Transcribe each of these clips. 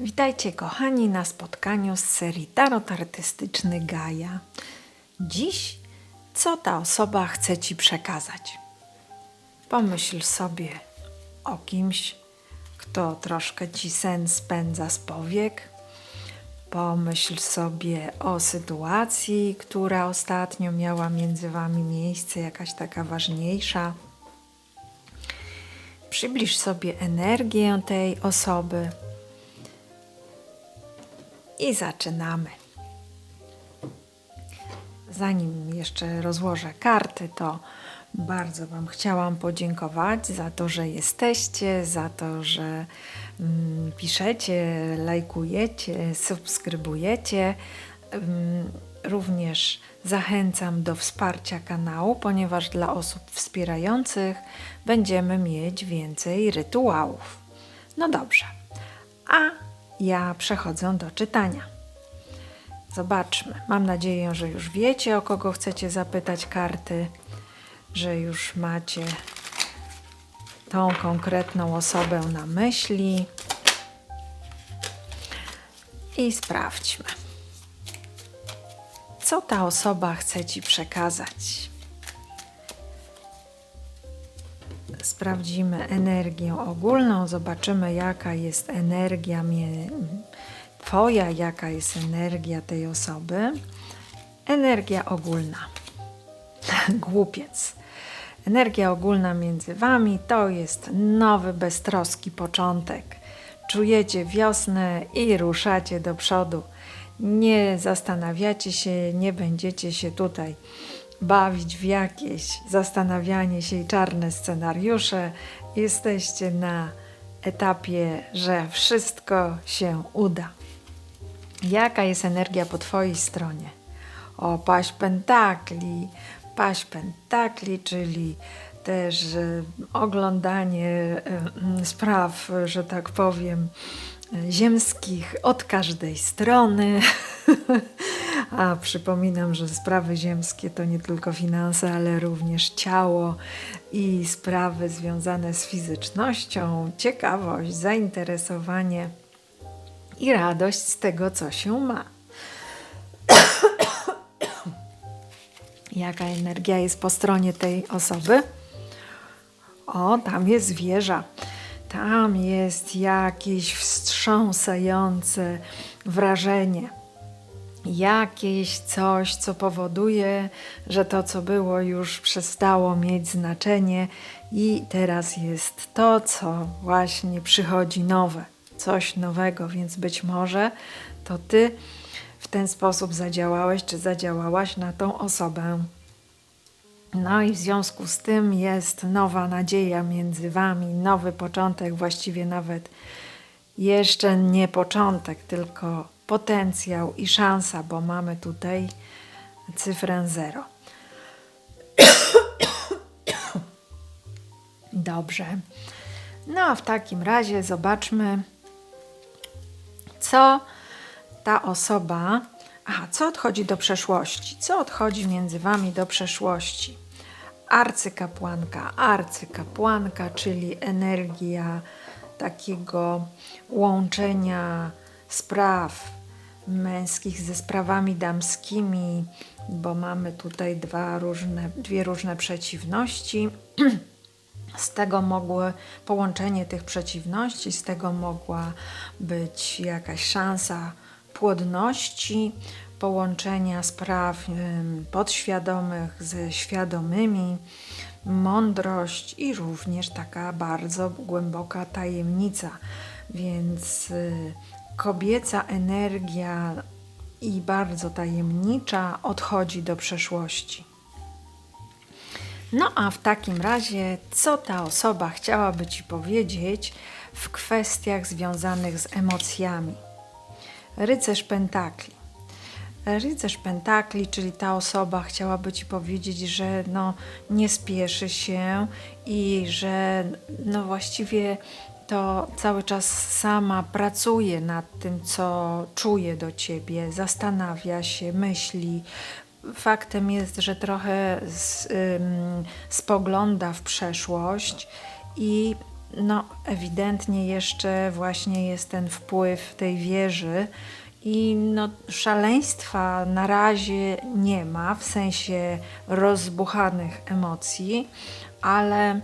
Witajcie kochani na spotkaniu z serii Tarot Artystyczny Gaja. Dziś co ta osoba chce Ci przekazać? Pomyśl sobie o kimś, kto troszkę Ci sen spędza z powiek. Pomyśl sobie o sytuacji, która ostatnio miała między Wami miejsce, jakaś taka ważniejsza. Przybliż sobie energię tej osoby i zaczynamy. Zanim jeszcze rozłożę karty, to bardzo Wam chciałam podziękować za to, że jesteście, za to, że mm, piszecie, lajkujecie, subskrybujecie. Również zachęcam do wsparcia kanału, ponieważ dla osób wspierających będziemy mieć więcej rytuałów. No dobrze. A ja przechodzę do czytania. Zobaczmy. Mam nadzieję, że już wiecie, o kogo chcecie zapytać karty, że już macie tą konkretną osobę na myśli. I sprawdźmy, co ta osoba chce Ci przekazać. Sprawdzimy energię ogólną, zobaczymy, jaka jest energia mie- Twoja, jaka jest energia tej osoby. Energia ogólna. Głupiec. Energia ogólna między Wami to jest nowy, beztroski początek. Czujecie wiosnę i ruszacie do przodu. Nie zastanawiacie się, nie będziecie się tutaj bawić w jakieś zastanawianie się i czarne scenariusze. Jesteście na etapie, że wszystko się uda. Jaka jest energia po Twojej stronie? O, paść pentakli, paść pentakli, czyli też e, oglądanie e, spraw, że tak powiem, ziemskich od każdej strony. A przypominam, że sprawy ziemskie to nie tylko finanse, ale również ciało i sprawy związane z fizycznością, ciekawość, zainteresowanie i radość z tego, co się ma. Jaka energia jest po stronie tej osoby? O, tam jest wieża. Tam jest jakieś wstrząsające wrażenie. Jakieś coś, co powoduje, że to, co było, już przestało mieć znaczenie, i teraz jest to, co właśnie przychodzi nowe, coś nowego, więc być może to ty w ten sposób zadziałałeś, czy zadziałałaś na tą osobę. No i w związku z tym jest nowa nadzieja między wami, nowy początek, właściwie nawet jeszcze nie początek, tylko potencjał i szansa, bo mamy tutaj cyfrę 0. Dobrze. No a w takim razie zobaczmy, co ta osoba. Aha, co odchodzi do przeszłości? Co odchodzi między wami do przeszłości? Arcykapłanka, arcykapłanka, czyli energia takiego łączenia spraw męskich ze sprawami damskimi, bo mamy tutaj dwa różne, dwie różne przeciwności. Z tego mogły połączenie tych przeciwności, z tego mogła być jakaś szansa płodności, połączenia spraw podświadomych ze świadomymi, mądrość i również taka bardzo głęboka tajemnica. Więc y, kobieca energia i bardzo tajemnicza odchodzi do przeszłości. No a w takim razie, co ta osoba chciałaby Ci powiedzieć w kwestiach związanych z emocjami? Rycerz Pentakli. Rycerz Pentakli, czyli ta osoba chciałaby Ci powiedzieć, że no, nie spieszy się i że no właściwie to cały czas sama pracuje nad tym, co czuje do Ciebie, zastanawia się, myśli. Faktem jest, że trochę z, ym, spogląda w przeszłość i no, ewidentnie jeszcze właśnie jest ten wpływ tej wieży i no, szaleństwa na razie nie ma w sensie rozbuchanych emocji, ale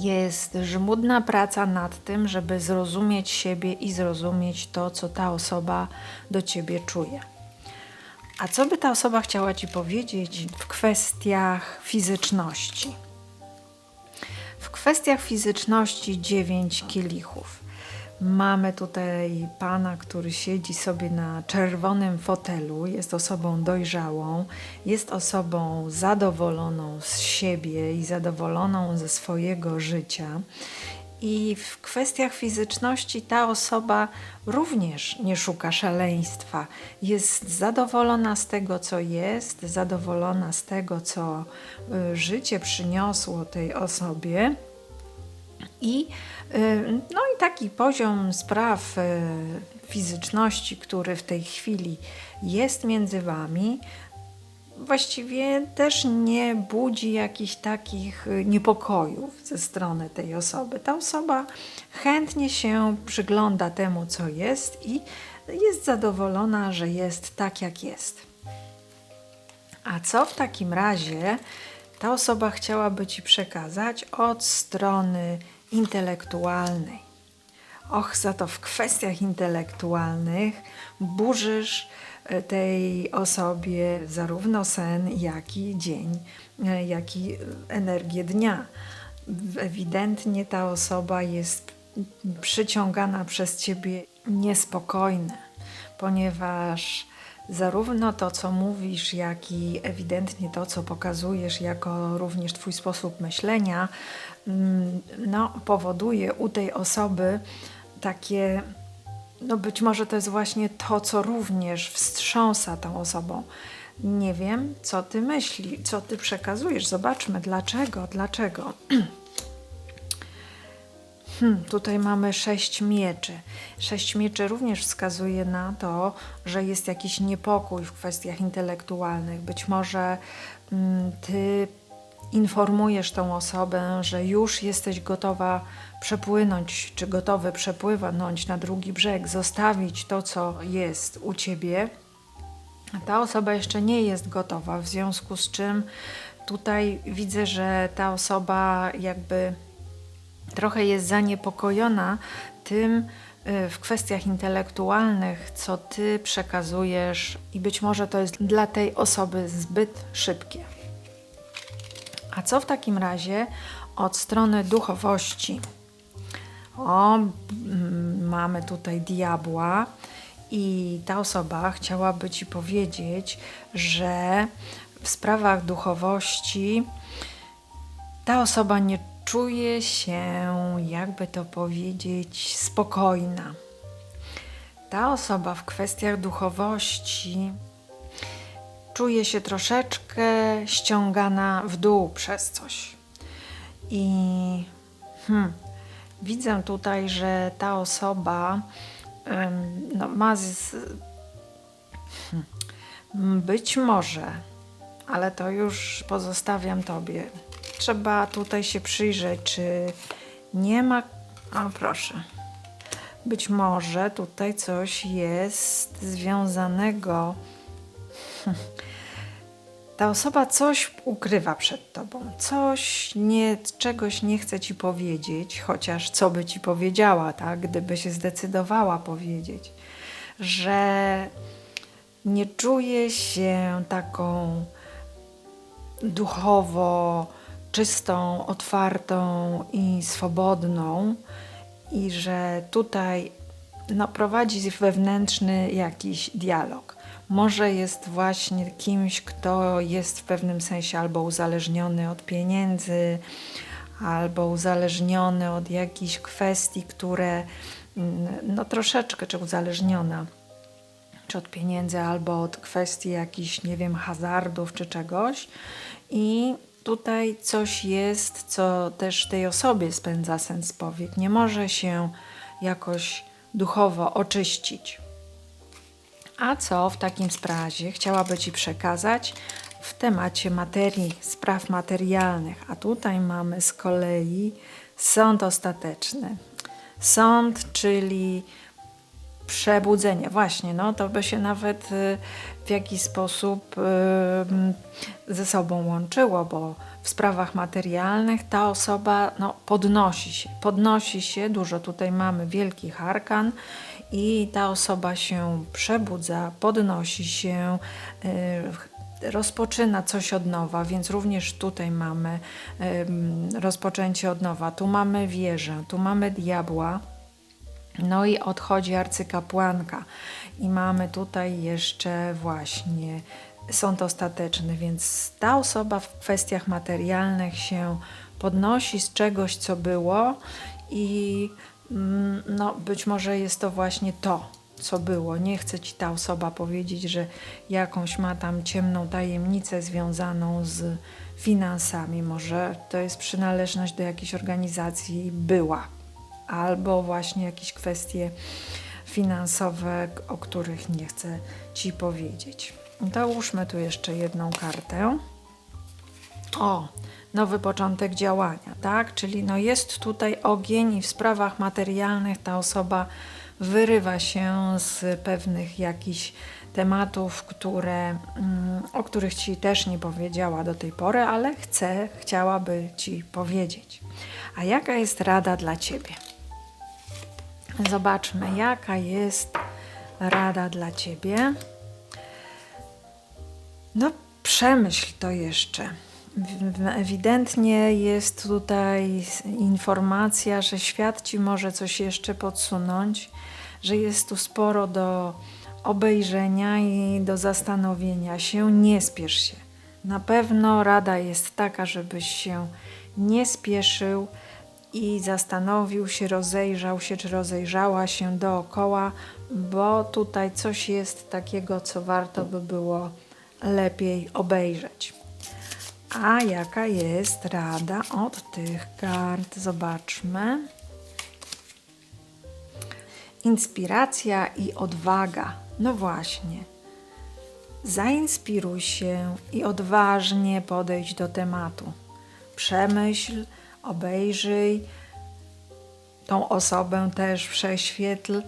jest żmudna praca nad tym, żeby zrozumieć siebie i zrozumieć to, co ta osoba do ciebie czuje. A co by ta osoba chciała ci powiedzieć w kwestiach fizyczności? W kwestiach fizyczności dziewięć kielichów. Mamy tutaj pana, który siedzi sobie na czerwonym fotelu, jest osobą dojrzałą, jest osobą zadowoloną z siebie i zadowoloną ze swojego życia. I w kwestiach fizyczności ta osoba również nie szuka szaleństwa. Jest zadowolona z tego, co jest, zadowolona z tego, co y, życie przyniosło tej osobie. I, no i taki poziom spraw y, fizyczności, który w tej chwili jest między Wami, właściwie też nie budzi jakichś takich y, niepokojów ze strony tej osoby. Ta osoba chętnie się przygląda temu, co jest i jest zadowolona, że jest tak, jak jest. A co w takim razie ta osoba chciałaby Ci przekazać od strony intelektualnej? Och, za to w kwestiach intelektualnych burzysz e, tej osobie zarówno sen, jak i dzień, e, jak i energię dnia. Ewidentnie ta osoba jest przyciągana przez ciebie niespokojna, ponieważ zarówno to, co mówisz, jak i ewidentnie to, co pokazujesz, jako również Twój sposób myślenia, mm, no, powoduje u tej osoby takie, no być może to jest właśnie to, co również wstrząsa tą osobą. Nie wiem, co ty myśli, co ty przekazujesz. Zobaczmy, dlaczego, dlaczego. Hmm, tutaj mamy sześć mieczy. Sześć mieczy również wskazuje na to, że jest jakiś niepokój w kwestiach intelektualnych. Być może mm, ty informujesz tą osobę, że już jesteś gotowa przepłynąć, czy gotowy przepłynąć na drugi brzeg, zostawić to, co jest u ciebie. Ta osoba jeszcze nie jest gotowa, w związku z czym tutaj widzę, że ta osoba jakby trochę jest zaniepokojona tym, y, w kwestiach intelektualnych, co ty przekazujesz, i być może to jest dla tej osoby zbyt szybkie. A co w takim razie od strony duchowości? O, mamy tutaj diabła i ta osoba chciałaby ci powiedzieć, że w sprawach duchowości ta osoba nie czuje się, jakby to powiedzieć, spokojna. Ta osoba w kwestiach duchowości czuje się troszeczkę ściągana w dół przez coś. I hmm, widzę tutaj, że ta osoba no, ma z, hmm, być może, ale to już pozostawiam Tobie. Trzeba tutaj się przyjrzeć, czy nie ma. O, proszę. Być może tutaj coś jest związanego. Ta osoba coś ukrywa przed tobą, coś nie, czegoś nie chce ci powiedzieć, chociaż co by ci powiedziała, tak, gdyby się zdecydowała powiedzieć, że nie czuje się taką duchowo czystą, otwartą i swobodną, i że tutaj no, prowadzi wewnętrzny jakiś dialog może jest właśnie kimś, kto jest w pewnym sensie albo uzależniony od pieniędzy, albo uzależniony od jakichś kwestii, które mm, no troszeczkę, czy uzależniona, czy od pieniędzy, albo od kwestii jakichś, nie wiem, hazardów, czy czegoś. I tutaj coś jest, co też tej osobie spędza sens powiek. Nie może się jakoś duchowo oczyścić. A co w takim razie chciałaby Ci przekazać w temacie materii, spraw materialnych? A tutaj mamy z kolei Sąd ostateczny. Sąd, czyli przebudzenie. Właśnie, no to by się nawet y, w jakiś sposób y, ze sobą łączyło, bo w sprawach materialnych ta osoba no, podnosi się. Podnosi się, dużo tutaj mamy wielkich arkan i ta osoba się przebudza, podnosi się, y, rozpoczyna coś od nowa, więc również tutaj mamy rozpoczęcie od nowa. Tu mamy wieżę, tu mamy diabła. No i odchodzi arcykapłanka. I mamy tutaj jeszcze właśnie sąd ostateczny, więc ta osoba w kwestiach materialnych się podnosi z czegoś, co było i mm, no, być może jest to właśnie to, co było. Nie chce ci ta osoba powiedzieć, że jakąś ma tam ciemną tajemnicę związaną z finansami. Może to jest przynależność do jakiejś organizacji była, albo właśnie jakieś kwestie finansowe, o których nie chcę ci powiedzieć. Dołóżmy tu jeszcze jedną kartę. O, nowy początek działania, tak? Czyli no jest tutaj ogień i w sprawach materialnych ta osoba wyrywa się z pewnych jakichś tematów, które, mm, o których Ci też nie powiedziała do tej pory, ale chce, chciałaby Ci powiedzieć. A jaka jest rada dla Ciebie? Zobaczmy, jaka jest rada dla Ciebie. No, przemyśl to jeszcze. Ewidentnie jest tutaj informacja, że świat ci może coś jeszcze podsunąć, że jest tu sporo do obejrzenia i do zastanowienia się. Nie spiesz się. Na pewno rada jest taka, żebyś się nie spieszył i zastanowił się, rozejrzał się, czy rozejrzała się dookoła, bo tutaj coś jest takiego, co warto by było lepiej obejrzeć. A jaka jest rada od tych kart? Zobaczmy. Inspiracja i odwaga. No właśnie. Zainspiruj się i odważnie podejdź do tematu. Przemyśl, obejrzyj tą osobę też prześwietl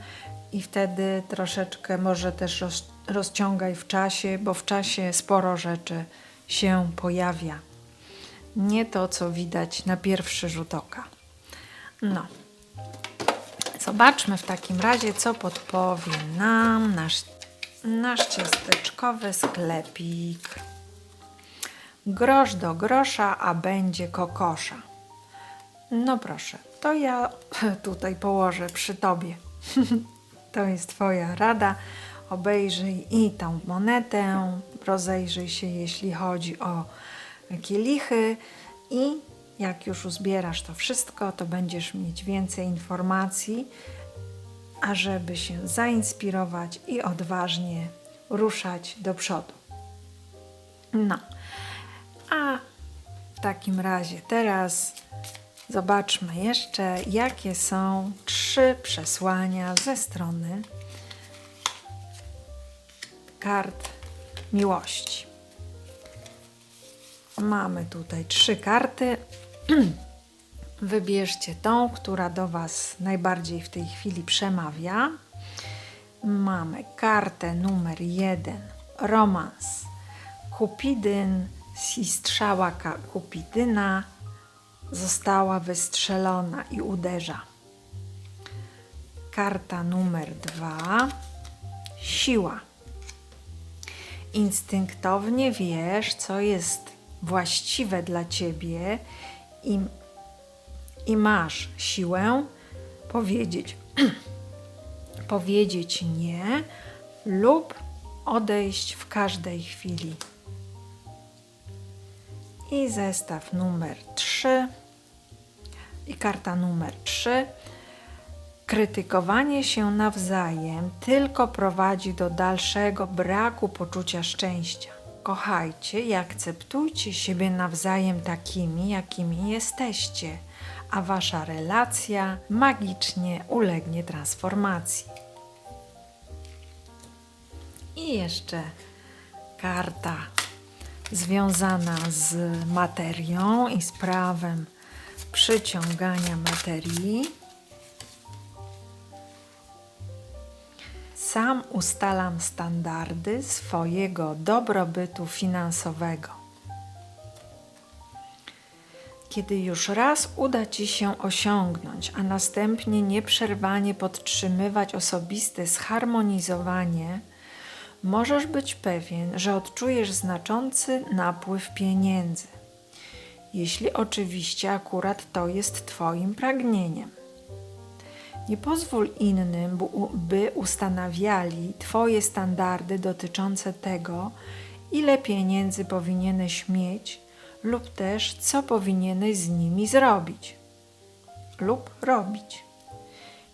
i wtedy troszeczkę może też roz, rozciągaj w czasie, bo w czasie sporo rzeczy się pojawia. Nie to, co widać na pierwszy rzut oka. No. Zobaczmy w takim razie, co podpowie nam nasz, nasz ciasteczkowy sklepik. Grosz do grosza, a będzie kokosza. No proszę, to ja tutaj położę przy tobie. to jest Twoja rada. Obejrzyj i tą monetę, rozejrzyj się, jeśli chodzi o kielichy i jak już uzbierasz to wszystko, to będziesz mieć więcej informacji, ażeby się zainspirować i odważnie ruszać do przodu. No, a w takim razie teraz Zobaczmy jeszcze, jakie są trzy przesłania ze strony kart miłości. Mamy tutaj trzy karty. Wybierzcie tą, która do Was najbardziej w tej chwili przemawia. Mamy kartę numer jeden, romans. Kupidyn, strzała Kupidyna została wystrzelona i uderza. Karta numer dwa. Siła. Instynktownie wiesz, co jest właściwe dla ciebie i, i masz siłę powiedzieć, powiedzieć nie lub odejść w każdej chwili. I zestaw numer 3 i karta numer 3. Krytykowanie się nawzajem tylko prowadzi do dalszego braku poczucia szczęścia. Kochajcie i akceptujcie siebie nawzajem takimi, jakimi jesteście, a wasza relacja magicznie ulegnie transformacji. I jeszcze karta związana z materią i z prawem przyciągania materii. Sam ustalam standardy swojego dobrobytu finansowego. Kiedy już raz uda Ci się osiągnąć, a następnie nieprzerwanie podtrzymywać osobiste zharmonizowanie, możesz być pewien, że odczujesz znaczący napływ pieniędzy. Jeśli oczywiście akurat to jest Twoim pragnieniem. Nie pozwól innym, by ustanawiali Twoje standardy dotyczące tego, ile pieniędzy powinieneś mieć lub też co powinieneś z nimi zrobić lub robić.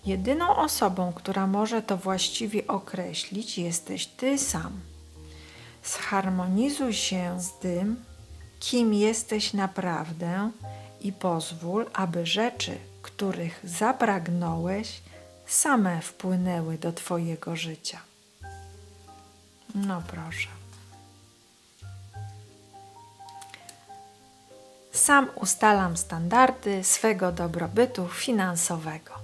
Jedyną osobą, która może to właściwie określić, jesteś Ty sam. Zharmonizuj się z tym, kim jesteś naprawdę i pozwól, aby rzeczy, których zapragnąłeś, same wpłynęły do Twojego życia. No proszę. Sam ustalam standardy swego dobrobytu finansowego.